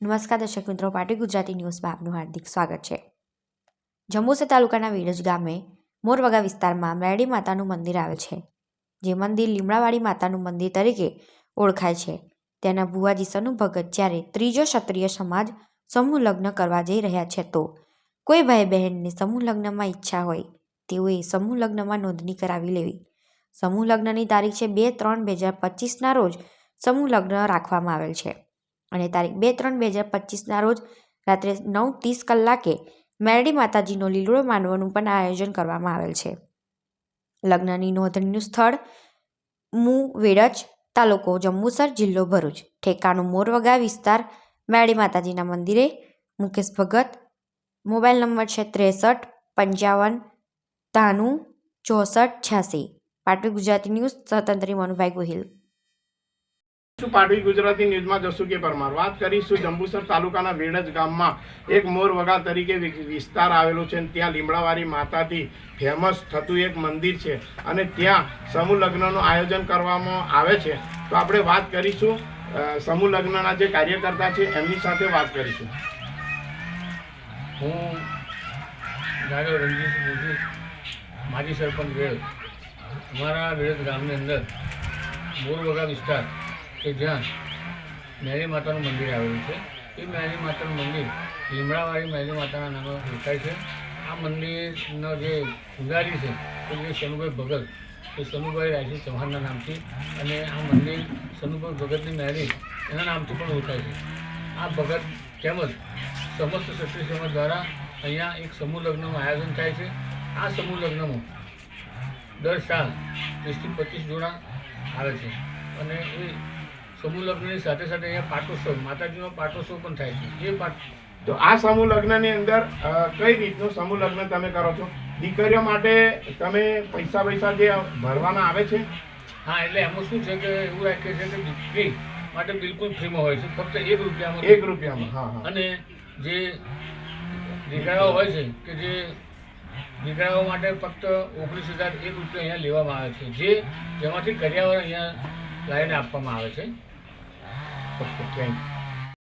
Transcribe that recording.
નમસ્કાર દર્શક મિત્રો પાટી ગુજરાતી ન્યૂઝમાં આપનું હાર્દિક સ્વાગત છે. જંબુસર તાલુકાના વિરજ ગામે મોરવગા વિસ્તારમાં મેરડી માતાનું મંદિર આવેલ છે. જે મંદિર લીમડાવાડી માતાનું મંદિર તરીકે ઓળખાય છે. તેના ભુવાજી સનુ ભગત જ્યારે ત્રીજો ક્ષત્રિય સમાજ સમૂહ લગ્ન કરવા જઈ રહ્યા છે તો કોઈ ભાઈ બહેનને સમૂહ લગ્નમાં ઈચ્છા હોય, તેઓએ સમૂહ લગ્નમાં નોંધણી કરાવી લેવી. સમૂહ લગ્નની તારીખ છે બે ત્રણ બે હજાર પચીસના રોજ સમૂહ લગ્ન રાખવામાં આવેલ છે. અને તારીખ બે ત્રણ બે હજાર પચીસના રોજ રાત્રે નવ ત્રીસ કલાકે મેરડી માતાજીનો લીલોડો માનવાનું પણ આયોજન કરવામાં આવેલ છે. લગ્નની નોંધણીનું સ્થળ મુ, વેડજ તાલુકો જંબુસર જિલ્લો ભરૂચ. ઠેકાણું મોરવગા વિસ્તાર મેરડી માતાજીના મંદિરે મુકેશ ભગત, મોબાઈલ નંબર છે ત્રેસઠ, પંચાવન ત્રાણું ચોસઠ, છ્યાસી. પાટવી ગુજરાતી ન્યૂઝ, સ્વતંત્રી મનુભાઈ ગોહિલ. શું પાટવી ગુજરાતી ન્યૂઝમાં જસુકે પરમાર વાત કરીશું જંબુસર તાલુકાના વેડજ ગામમાં એક મોરવગા તરીકે વિસ્તાર આવેલો છે અને ત્યાં લીમડાવાળી માતાથી ફેમસ થતું એક મંદિર છે અને ત્યાં સમૂહ લગ્નનું આયોજન કરવામાં આવે છે. તો આપણે વાત કરીશું સમૂહ લગ્નના જે કાર્યકર્તા છે એમની સાથે વાત કરીશું. હું જાડો રણજીત જોશી માજી સરપંચ વેળ અમારા વેળદ ગામની અંદર બોરવગા વિસ્તાર કે જ્યાં મેરી માતાનું મંદિર આવેલું છે. એ મેરી માતાનું મંદિર લીમડાવાળી મેરી માતાના નામે ઓળખાય છે. આ મંદિરનો જે પૂજારી છે, એ જે શનુભાઈ ભગત, એ શનુભાઈ રાજી ચૌહાણના નામથી અને આ મંદિર સનુભાઈ ભગતની મેરી એના નામથી પણ ઓળખાય છે. આ ભગત તેમજ સમસ્ત ક્ષત્રિય દ્વારા અહીંયા એક સમૂહ લગ્નનું આયોજન થાય છે. આ સમૂહ લગ્નમાં દર સાલ વીસથી પચીસ જોડા આવે છે. અને એ સમૂહ લગ્નની સાથે સાથે અહીંયા પાટોત્સવ માતાજીનો પાટોત્સવ પણ થાય છે. એ પાટ તો આ સમૂહ લગ્નની અંદર કઈ રીતનું સમૂહ લગ્ન તમે કરો છો? દીકરીઓ માટે તમે પૈસા પૈસા જે ભરવાના આવે છે? હા એટલે એમાં શું છે કે એવું રાખે છે કે દીકરી માટે બિલકુલ ફ્રીમાં હોય છે ફક્ત એક રૂપિયામાં એક રૂપિયામાં હા હા. અને જે દીકરાઓ હોય છે કે જે દીકરાઓ માટે ફક્ત ઓગણીસ હજાર એક રૂપિયા અહીંયા લેવામાં આવે છે જે જેમાંથી કર્યાવર અહીંયા લાવીને આપવામાં આવે છે. of the 20